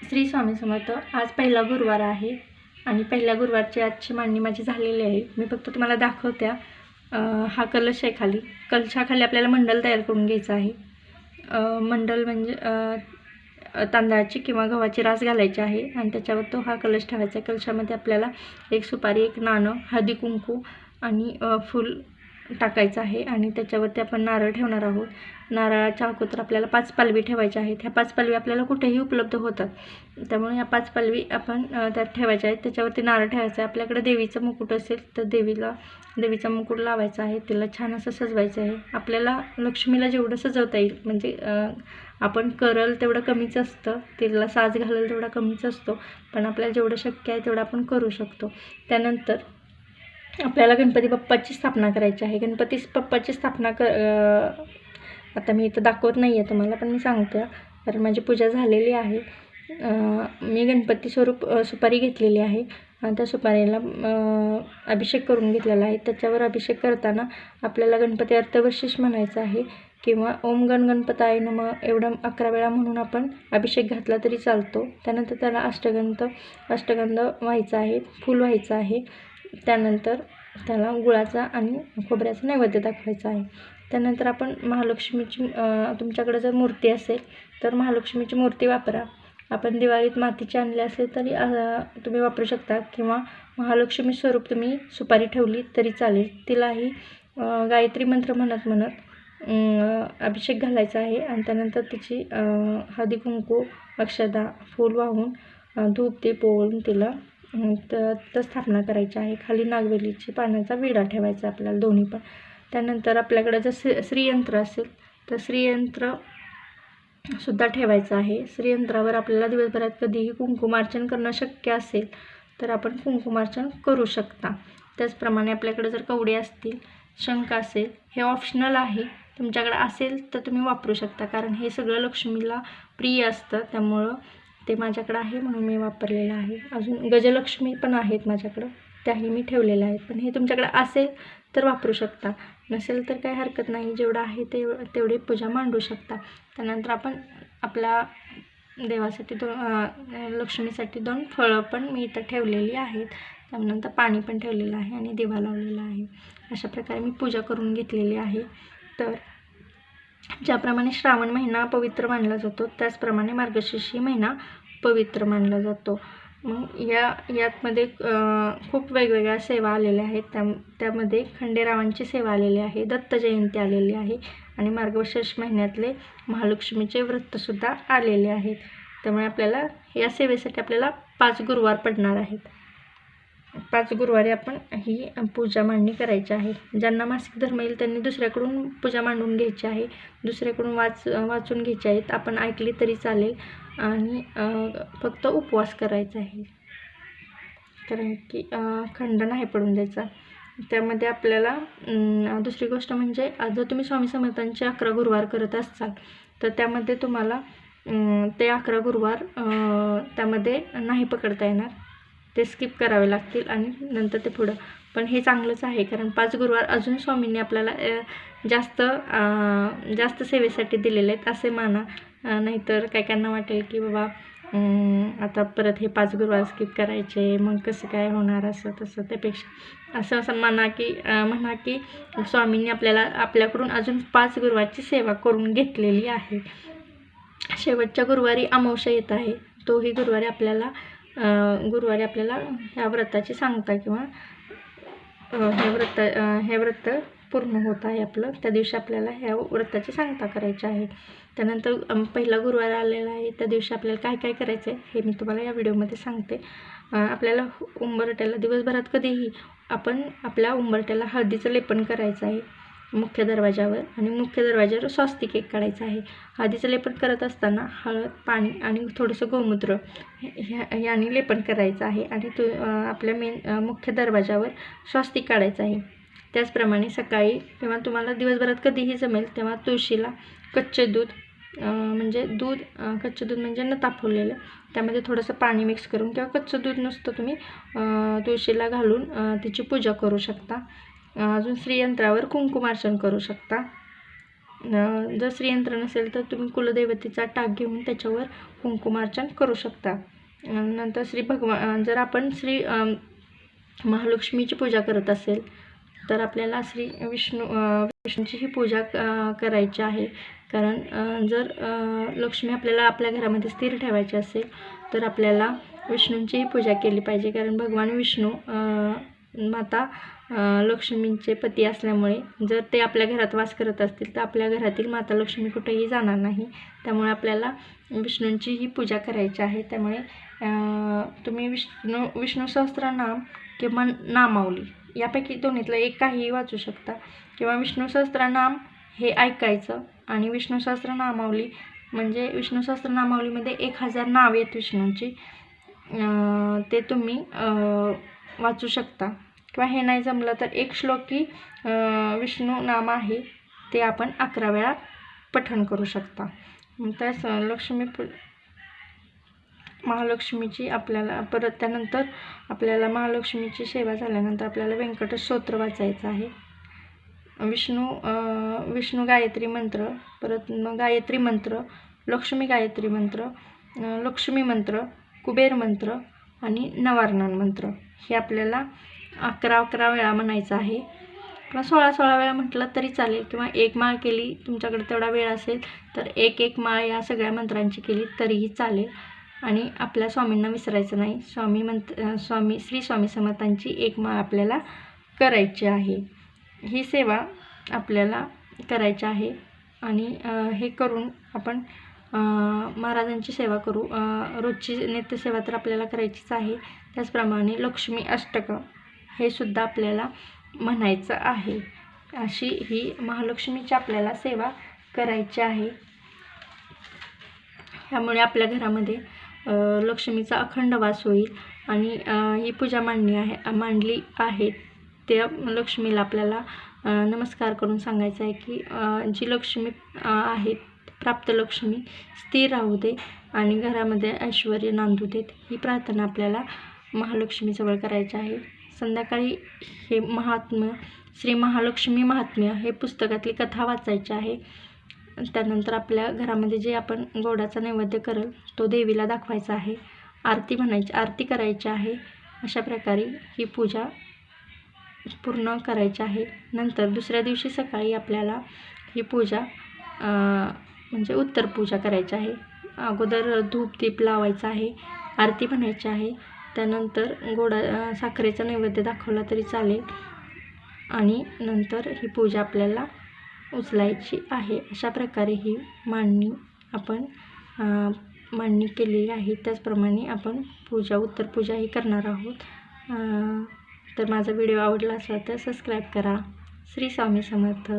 श्री स्वामी समर्थ आज पहिला गुरुवार आहे आणि पहिल्या गुरुवारची आजची मांडणी माझी झालेली आहे. मी फक्त तुम्हाला दाखवत्या हा कलश आहे खाली. कलशाखाली आपल्याला मंडल तयार करून घ्यायचं आहे. मंडल म्हणजे तांदळाची किंवा गव्हाची रास घालायची आहे आणि त्याच्यावर तो हा कलश ठेवायचा आहे. कलशामध्ये आपल्याला एक सुपारी एक नाणं हळदी कुंकू आणि फूल टाकायचं आहे आणि त्याच्यावरती आपण नारळ ठेवणार आहोत. नारळाच्या अगोदर आपल्याला पाच पालवी ठेवायच्या आहेत. ह्या पाच पालवी आपल्याला कुठेही उपलब्ध होतात. त्यामुळे ह्या पाच पालवी आपण त्यात ठेवायच्या आहेत. त्याच्यावरती नारळ ठेवायचा आहे. आपल्याकडे देवीचं मुकुट असेल तर देवीला देवीचा मुकुट लावायचा आहे. तिला छान असं सजवायचं आहे. आपल्याला लक्ष्मीला जेवढं सजवता येईल म्हणजे आपण करल तेवढं कमीच असतं. तिला साज घालेल तेवढा कमीच असतो. पण आपल्याला जेवढं शक्य आहे तेवढं आपण करू शकतो. त्यानंतर आपल्याला गणपती बाप्पाची स्थापना करायची आहे. गणपती बाप्पाची स्थापना क आता मी इथं दाखवत नाही आहे तुम्हाला पण मी सांगते. कारण माझी पूजा झालेली आहे. मी गणपती स्वरूप सुपारी घेतलेली आहे. आणि त्या सुपारीला अभिषेक करून घेतलेला आहे. त्याच्यावर अभिषेक करताना आपल्याला गणपती अर्थवशिष म्हणायचं आहे किंवा ओम गण गणपताय नम एवढं अकरा वेळा म्हणून आपण अभिषेक घातला तरी चालतो. त्यानंतर त्याला अष्टगंध अष्टगंध व्हायचा आहे फूल व्हायचं आहे. त्यानंतर त्याला गुळाचा आणि खोबऱ्याचा नैवेद्य दाखवायचा आहे. त्यानंतर आपण महालक्ष्मीची तुमच्याकडे जर मूर्ती असेल तर महालक्ष्मीची मूर्ती वापरा. आपण दिवाळीत मातीची आणली असेल तरी तुम्ही वापरू शकता किंवा महालक्ष्मी स्वरूप तुम्ही सुपारी ठेवली तरी चालेल. तिलाही गायत्री मंत्र म्हणत म्हणत अभिषेक घालायचा आहे आणि त्यानंतर तिची हळदी कुंकू अक्षदा फूल वाहून धूप ते पोळून तिला तर तर स्थापना करायची आहे. खाली नागवेलीची पाण्याचा विडा ठेवायचा आपल्याला दोन्ही पण. त्यानंतर आपल्याकडे जर श्री श्रीयंत्र असेल तर श्रीयंत्र सुद्धा ठेवायचं आहे. श्रीयंत्रावर आपल्याला दिवसभरात कधीही कुंकुमार्चन करणं शक्य असेल तर आपण कुंकुमार्चन करू शकता. त्याचप्रमाणे आपल्याकडे जर कवडे असतील शंख असेल हे ऑप्शनल आहे. तुमच्याकडे असेल तर तुम्ही वापरू शकता. कारण हे सगळं लक्ष्मीला प्रिय असतं. त्यामुळं ते माझ्याकडं आहे म्हणून मी वापरलेलं आहे. अजून गजलक्ष्मी पण आहेत माझ्याकडं. त्याही मी ठेवलेल्या आहेत. पण हे तुमच्याकडे असेल तर वापरू शकता. नसेल तर काही हरकत नाही. जेवढं आहे ते तेवढी पूजा मांडू शकता. त्यानंतर आपण आपल्या देवासाठी दोन लक्ष्मीसाठी दोन फळं पण मी इथं ठेवलेली आहेत. त्यानंतर पाणी पण ठेवलेलं आहे आणि दिवा लावलेला आहे. अशा प्रकारे मी पूजा करून घेतलेली आहे. तर ज्याप्रमाणे श्रावण महिना पवित्र मानला जातो त्याचप्रमाणे मार्गशीर्षी महिना पवित्र मानला जातो. मग या यातमध्ये खूप वेगवेगळ्या सेवा आलेल्या आहेत. त्या त्यामध्ये खंडेरावांची सेवा आलेली आहे दत्त जयंती आलेली आहे आणि मार्गशीर्ष महिन्यातले महालक्ष्मीचे व्रतसुद्धा आलेले आहेत. त्यामुळे आपल्याला या सेवेसाठी आपल्याला पाच गुरुवार पडणार आहेत. पाच गुरुवारी आपण ही पूजा मांडणी करायची आहे. ज्यांना मासिक धर्म येईल त्यांनी दुसऱ्याकडून पूजा मांडून घ्यायची आहे. दुसऱ्याकडून वाच वाचून घ्यायची आहेत. आपण ऐकली तरी चालेल. आणि फक्त उपवास करायचा आहे. कारण की खंड नाही पडून द्यायचा. त्यामध्ये आपल्याला दुसरी गोष्ट म्हणजे जर तुम्ही स्वामी समर्थांचे अकरा गुरुवार करत असाल तर त्यामध्ये तुम्हाला ते अकरा गुरुवार त्यामध्ये नाही पकडता येणार. ते स्किप करावे लागतील आणि नंतर ते पुढं. पण हे चांगलंच आहे कारण पाच गुरुवार अजून स्वामींनी आपल्याला जास्त जास्त सेवेसाठी दिलेले आहेत असे माना. नाहीतर काय कायांना वाटेल की बाबा आता परत हे पाच गुरुवार स्किप करायचे मग कसं काय होणार असं तसं त्यापेक्षा. असं असं म्हणा की म्हणा की स्वामींनी आपल्याला आपल्याकडून अजून पाच गुरुवारची सेवा करून घेतलेली आहे. शेवटच्या गुरुवारी अमावस्या येत आहे तोही गुरुवारी आपल्याला गुरुवारी आपल्याला ह्या व्रताची सांगता किंवा हे व्रत हे व्रत पूर्ण होत आहे आपलं. त्या दिवशी आपल्याला ह्या व्रताची सांगता करायची आहे. त्यानंतर पहिला गुरुवार आलेला आहे. त्या दिवशी आपल्याला काय काय करायचं आहे हे मी तुम्हाला या व्हिडिओमध्ये सांगते. आपल्याला उंबरट्याला दिवसभरात कधीही आपण आपल्या उंबरट्याला हळदीचं लेपन करायचं आहे. मुख्य दरवाजावर आणि मुख्य दरवाजावर स्वास्तिक एक काढायचं आहे. हळदीचं लेपन करत असताना हळद पाणी आणि थोडंसं गोमूत्र ह्या याने लेपन करायचं आहे आणि तो आपल्या मेन मुख्य दरवाजावर स्वास्तिक काढायचं आहे. त्याचप्रमाणे सकाळी किंवा तुम्हाला दिवसभरात कधीही जमेल तेव्हा तुळशीला कच्चे दूध म्हणजे दूध कच्चे दूध म्हणजे न तापवलेलं त्यामध्ये थोडंसं पाणी मिक्स करून किंवा कच्चं दूध नुसतं तुम्ही तुळशीला घालून तिची पूजा करू शकता. अजून श्रीयंत्रावर कुंकुमार्चन करू शकता. जर श्रीयंत्र नसेल तर तुम्ही कुलदैवतेचा टाक घेऊन त्याच्यावर कुंकुमार्चन करू शकता. नंतर श्री भगवान जर आपण श्री महालक्ष्मीची पूजा करत असेल तर आपल्याला श्री विष्णू अं, विष्णूची ही पूजा करायची आहे. कारण जर लक्ष्मी आपल्याला आपल्या घरामध्ये स्थिर ठेवायची असेल तर आपल्याला विष्णूंचीही पूजा केली पाहिजे. कारण भगवान विष्णू माता लक्ष्मींचे पती असल्यामुळे जर ते आपल्या घरात वास करत असतील तर आपल्या घरातील माता लक्ष्मी कुठेही जाणार नाही. त्यामुळे आपल्याला विष्णूंची ही पूजा करायची आहे. त्यामुळे तुम्ही विष्णू विष्णू सहस्त्रनाम किंवा नामावली यापैकी दोन्हीतलं एक काहीही वाचू शकता. किंवा विष्णू सहस्त्रनाम हे ऐकायचं आणि विष्णू सहस्त्रनामावली म्हणजे विष्णू सहस्त्रनामावलीमध्ये एक हजार नाव आहेत विष्णूंची. ते तुम्ही वाचू शकता. किंवा हे नाही जमलं तर एक श्लोकी विष्णू नाम आहे ते आपण अकरा वेळा पठण करू शकता. त्यास लक्ष्मी पु महालक्ष्मीची आपल्याला परत त्यानंतर आपल्याला महालक्ष्मीची सेवा झाल्यानंतर आपल्याला व्यंकट स्तोत्र वाचायचं आहे. विष्णू विष्णू गायत्री मंत्र परत मग गायत्री मंत्र लक्ष्मी गायत्री मंत्र लक्ष्मी मंत्र कुबेर मंत्र आणि नवारणान मंत्र. हे आपल्याला अकरा अकरा वेळा म्हणायचं आहे. किंवा सोळा सोळा वेळा म्हटलं तरी चालेल. किंवा एक माळ केली तुमच्याकडे तेवढा वेळ असेल तर एक एक माळ या सगळ्या मंत्रांची केली तरीही चालेल. आणि आपल्या स्वामींना विसरायचं नाही. स्वामी मंत स्वामी श्री स्वामी समर्थांची एक माळ आपल्याला करायची आहे. ही सेवा आपल्याला करायची आहे. आणि हे करून आपण महाराजांची सेवा करू. रोजची नित्यसेवा तर आपल्याला करायचीच आहे. त्याचप्रमाणे लक्ष्मी अष्टकं. हे सुद्धा आपल्याला म्हणायचं आहे. अशी ही महालक्ष्मीची आपल्याला सेवा करायची आहे. ह्यामुळे आपल्या घरामध्ये लक्ष्मीचा अखंड वास होईल आणि ही पूजा मांडणी आहे मांडली आहे. त्या लक्ष्मीला आपल्याला नमस्कार करून सांगायचं आहे की जी लक्ष्मी आहेत आहे प्राप्त लक्ष्मी स्थिर राहू दे आणि घरामध्ये ऐश्वर नांदू देत. ही प्रार्थना आपल्याला महालक्ष्मीजवळ करायची आहे. संध्याकाळी हे महात्म्य श्री महालक्ष्मी महात्म्य हे पुस्तकातली कथा वाचायची आहे. त्यानंतर आपल्या घरामध्ये जे आपण गोडाचा नैवेद्य करेल तो देवीला दाखवायचा आहे. आरती म्हणायची आरती करायची आहे. अशा प्रकारे ही पूजा पूर्ण करायची आहे. नंतर दुसऱ्या दिवशी सकाळी आपल्याला ही पूजा म्हणजे उत्तर पूजा करायची आहे. अगोदर धूप दीप लावायचा आहे. आरती म्हणायची आहे. त्यानंतर गोडा साखरेचा नैवेद्य दाखवला तरी चालेल. आणि नंतर ही पूजा आपल्याला उचलायची आहे. अशा प्रकारे ही मांडणी आपण मांडणी केलेली आहे. त्याचप्रमाणे आपण पूजा उत्तर पूजा ही करणार आहोत. तर माझा व्हिडिओ आवडला असला तर सबस्क्राईब करा. श्री स्वामी समर्थ.